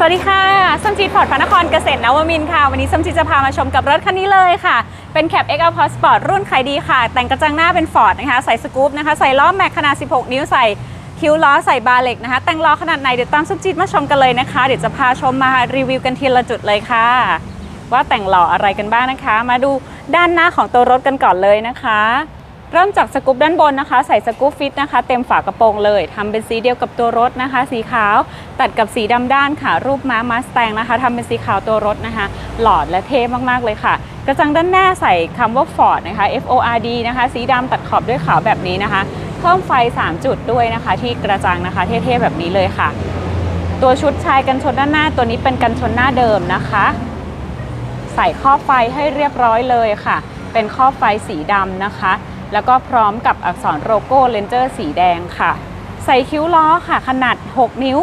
สวัสดีค่ะส้มจีดฟอร์ดพระนครเกษตรนวมินทร์ค่ะ วันนี้ส้มจีดจะพามาชมกับรถคันนี้เลยค่ะ เป็นแคป XL Plus Sport รุ่นขายดีค่ะ แต่งกระจังหน้าเป็นฟอร์ดนะคะ ใส่สกู๊ปนะคะ ใส่ล้อแม็กขนาด 16 นิ้วใส่คิ้วล้อใส่บาร์เล็กนะคะ แต่งล้อขนาดไหน เดี๋ยวตามส้มจีดมาชมกันเลยนะคะ เดี๋ยวจะพาชมมารีวิวกันทีละจุดเลยค่ะ ว่าแต่งหล่ออะไรกันบ้างนะคะ มาดูด้านหน้าของตัวรถกันก่อนเลยนะคะ เริ่มจากสกู๊ปด้านบนนะคะ ใส่สกู๊ปฟิตนะคะ เต็มฝากระโปรงเลยทำเป็นสีเดียวกับตัวรถนะคะ สีขาวตัดกับสีดำด้านค่ะ รูปม้ามาสแตงนะคะทำเป็นสีขาวตัวรถนะคะ หลอดและเท่มากๆเลยค่ะ กระจังด้านหน้าใส่คำว่า Ford นะคะ F O R D นะคะ สีดำตัดขอบด้วยขาวแบบนี้นะคะ เพิ่มไฟ 3 จุดด้วยนะคะ ที่กระจังนะคะ เท่ๆแบบนี้เลยค่ะ ตัวชุดชายกันชนด้านหน้าตัวนี้เป็นกันชนหน้าเดิมนะคะ ใส่ข้อไฟให้เรียบร้อยเลยค่ะ เป็นข้อไฟสีดำนะคะ แล้วก็พร้อมกับอักษรโลโก้เลนเจอร์สีแดงค่ะ ใส่คิ้วล้อค่ะ ขนาด 6 นิ้ว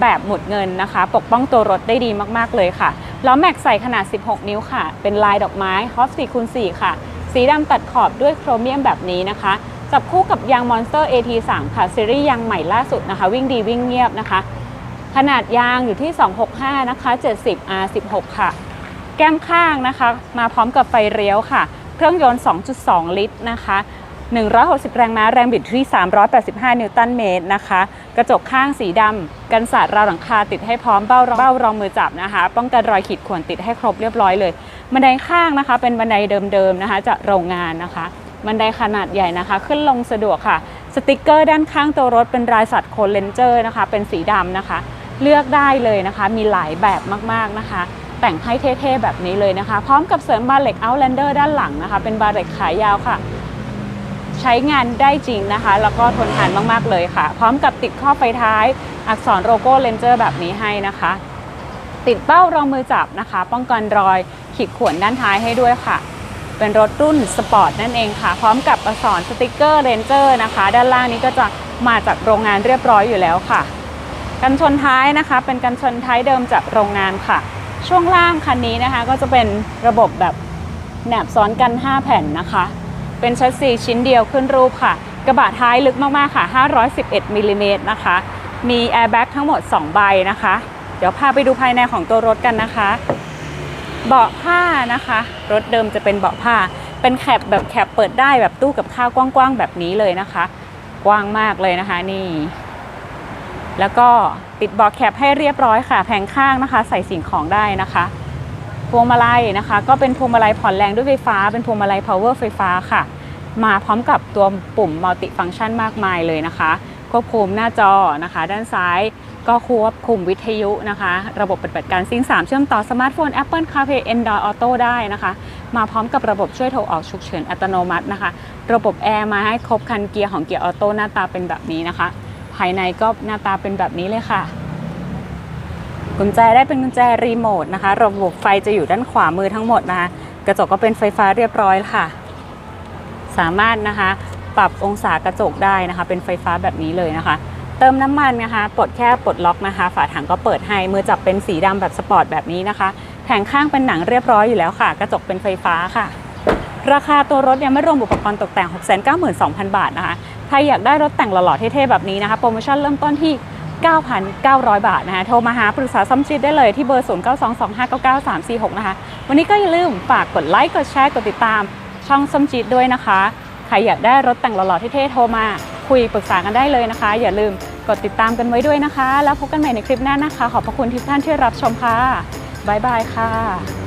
แบบหมุดเงินนะคะ ปกป้องตัวรถได้ดีมากๆเลยค่ะล้อแม็กใส่ขนาด 16 นิ้วค่ะ เป็นลายดอกไม้ฮอฟ4คูณ4ค่ะ สีดำตัดขอบด้วยโครเมียมแบบนี้นะคะจับคู่กับยาง Monster AT3 ค่ะซีรีส์ยางใหม่ล่าสุดนะคะ วิ่งดีวิ่งเงียบนะคะ ขนาดยางอยู่ที่ 265 นะคะ 70 R16 ค่ะ แก้มข้างนะคะ มาพร้อมกับไฟเลี้ยวค่ะ เครื่องยนต์ 2.2 ลิตรนะคะ 160 แรงม้า แรงบิดที่ 385 นิวตันเมตรนะคะ กระจกข้างสีดำ กันสาดราวหลังคาติดให้พร้อมเบ้ารองเบ้ารองมือจับนะคะ ป้องกันรอยขีดข่วนติดให้ครบเรียบร้อยเลย บันไดข้างนะคะ เป็นบันไดเดิมๆนะคะจากโรงงานนะคะ บันไดขนาดใหญ่นะคะ ขึ้นลงสะดวกค่ะ สติกเกอร์ด้านข้างตัวรถเป็นลายสัตว์โคเลนเจอร์นะคะ เป็นสีดำนะคะ เลือกได้เลยนะคะ มีหลายแบบมากๆนะคะ แต่งให้เท่ๆแบบนี้เลยนะคะ พร้อมกับเสริมบาร์เล็ก Outlander ด้านหลังนะคะ เป็นบาร์เล็กขายาวค่ะ ใช้งานได้จริงนะคะ แล้วก็ทนทานมากๆเลยค่ะ พร้อมกับติดข้อไฟท้าย อักษรโลโก้เลนเจอร์แบบนี้ให้นะคะ ติดเป้ารองมือจับนะคะ ป้องกันรอยขีดข่วนด้านท้ายให้ด้วยค่ะ เป็นรถรุ่นสปอร์ตนั่นเองค่ะ พร้อมกับอักษรสติกเกอร์เรนเจอร์นะคะ ด้านล่างนี้ก็จะมาจากโรงงานเรียบร้อยอยู่แล้วค่ะ กันชนท้ายนะคะ เป็นกันชนท้ายเดิมจากโรงงานค่ะ ช่วงล่างคันนี้นะคะ ก็จะเป็นระบบแบบแหนบซ้อนกัน 5 แผ่นนะคะ เป็นชัสซีชิ้นเดียวขึ้นรูปค่ะ กระบะท้ายลึกมากๆค่ะ 511มิลลิเมตรนะคะ มีแอร์แบ็กทั้งหมด 2 ใบนะคะ เดี๋ยวพาไปดูภายในของตัวรถกันนะคะ เบาะผ้านะคะ รถเดิมจะเป็นเบาะผ้า เป็นแคปแบบแคปเปิดได้แบบตู้กับข้าวกว้างๆแบบนี้เลยนะคะ กว้างมากเลยนะคะนี่ แล้วก็ติดเบาะแคปให้เรียบร้อยค่ะแผงข้างนะคะ ใส่สิ่งของได้นะคะพวงมาลัยนะคะ ก็เป็นพวงมาลัยผ่อนแรงด้วยไฟฟ้า เป็นพวงมาลัย power ไฟฟ้าค่ะ มาพร้อมกับตัวปุ่มมัลติฟัง c t ชันมากมายเลยนะคะ ควบคุมหน้าจอนะคะ ด้านซ้ายก็ควบคุมวิทยุนะคะ ระบบปฏิบัติการซิง3เชื่อมต่อสมาร์ทโฟน Apple CarPlay Android Auto ได้นะคะ มาพร้อมกับระบบช่วยโทรออกฉุกเฉินอัตโนมัตินะคะ ระบบแอร์มาให้ครบคันเกียร์ของเกียร์ออโต้หน้าตาเป็นแบบนี้นะคะ ภายในก็หน้าตาเป็นแบบนี้เลยค่ะ กุญแจได้เป็นกุญแจรีโมทนะคะ ระบบไฟจะอยู่ด้านขวามือทั้งหมดนะคะ กระจกก็เป็นไฟฟ้าเรียบร้อยค่ะ สามารถนะคะปรับองศากระจกได้นะคะ เป็นไฟฟ้าแบบนี้เลยนะคะ เติมน้ำมันนะคะ ปลดแค่ปลดล็อกนะคะ ฝาถังก็เปิดให้ มือจับเป็นสีดำแบบสปอร์ตแบบนี้นะคะ แผงข้างเป็นหนังเรียบร้อยอยู่แล้วค่ะ กระจกเป็นไฟฟ้าค่ะ ราคาตัวรถยังไม่รวมอุปกรณ์ตกแต่ง 692,000 บาทนะคะ รอยากได้รถแต่งหล่อๆเท่ๆแบบนี้นะคะ โปรโมชั่นเริ่มต้นที่ 9,900 บาทนะคะ โทรมาหาปรึกษาซ่อมชิดได้เลยที่เบอร์ 0922599346 นะคะ วันนี้ก็อย่าลืมฝากกดไลค์ กดแชร์ กดติดตามช่องซ่อมชิดด้วยนะคะ ใครอยากได้รถแต่งหล่อๆเท่ๆโทรมาคุยปรึกษากันได้เลยนะคะ อย่าลืมกดติดตามกันไว้ด้วยนะคะ แล้วพบกันใหม่ในคลิปหน้านะคะ ขอบพระคุณทุกท่านที่รับชมค่ะ บ๊ายบายค่ะ